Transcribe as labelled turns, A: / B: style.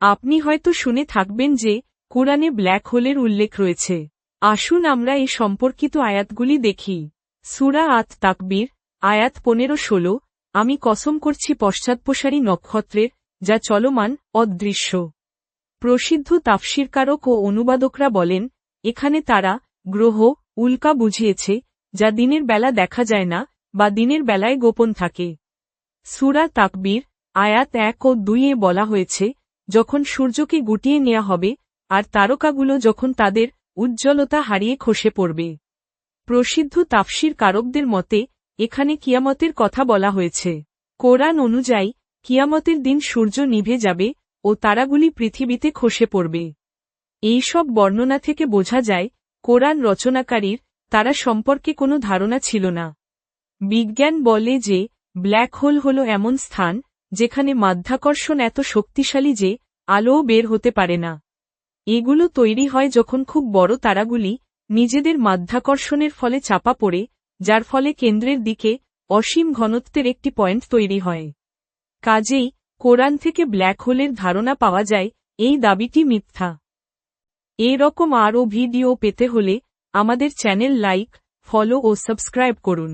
A: আপনি হয়তো শুনে থাকবেন যে কোরআনে ব্ল্যাক হোলের উল্লেখ রয়েছে। আসুন আমরা এ সম্পর্কিত আয়াতগুলি দেখি। সুরা আত তাকবীর আয়াত পনেরো ষোলো, আমি কসম করছি পশ্চাৎপসারী নক্ষত্রের, যা চলমান, অদৃশ্য। প্রসিদ্ধ তাফসিরকারক ও অনুবাদকরা বলেন, এখানে তারা গ্রহ, উল্কা বুঝিয়েছে, যা দিনের বেলা দেখা যায় না, বা দিনের বেলায় গোপন থাকে। সুরা তাকবীর, আয়াত এক ও দুইয়ে বলা হয়েছে যখন সূর্যকে গুটিয়ে নেওয়া হবে, আর তারকাগুলো যখন তাদের উজ্জ্বলতা হারিয়ে খসে পড়বে। প্রসিদ্ধ তাফসির কারকদের মতে, এখানে কিয়ামতের কথা বলা হয়েছে। কোরআন অনুযায়ী, কিয়ামতের দিন সূর্য নিভে যাবে ও তারাগুলি পৃথিবীতে খসে পড়বে। এই সব বর্ণনা থেকে বোঝা যায়, কোরআন রচনাকারীর, তারা সম্পর্কে কোনো ধারণা ছিল না। বিজ্ঞান বলে যে, ব্ল্যাক হোল হল এমন স্থান, যেখানে মাধ্যাকর্ষণ এত শক্তিশালী যে আলোও বের হতে পারে না। এগুলো তৈরি হয় যখন খুব বড় তারাগুলি নিজেদের মাধ্যাকর্ষণের ফলে চাপা পড়ে, যার ফলে কেন্দ্রের দিকে অসীম ঘনত্বের একটি পয়েন্ট তৈরি হয়। কাজেই কোরআন থেকে ব্ল্যাক হোলের ধারণা পাওয়া যায়, এই দাবিটি মিথ্যা। এরকম আরও ভিডিও পেতে হলে আমাদের চ্যানেল লাইক, ফলো ও সাবস্ক্রাইব করুন।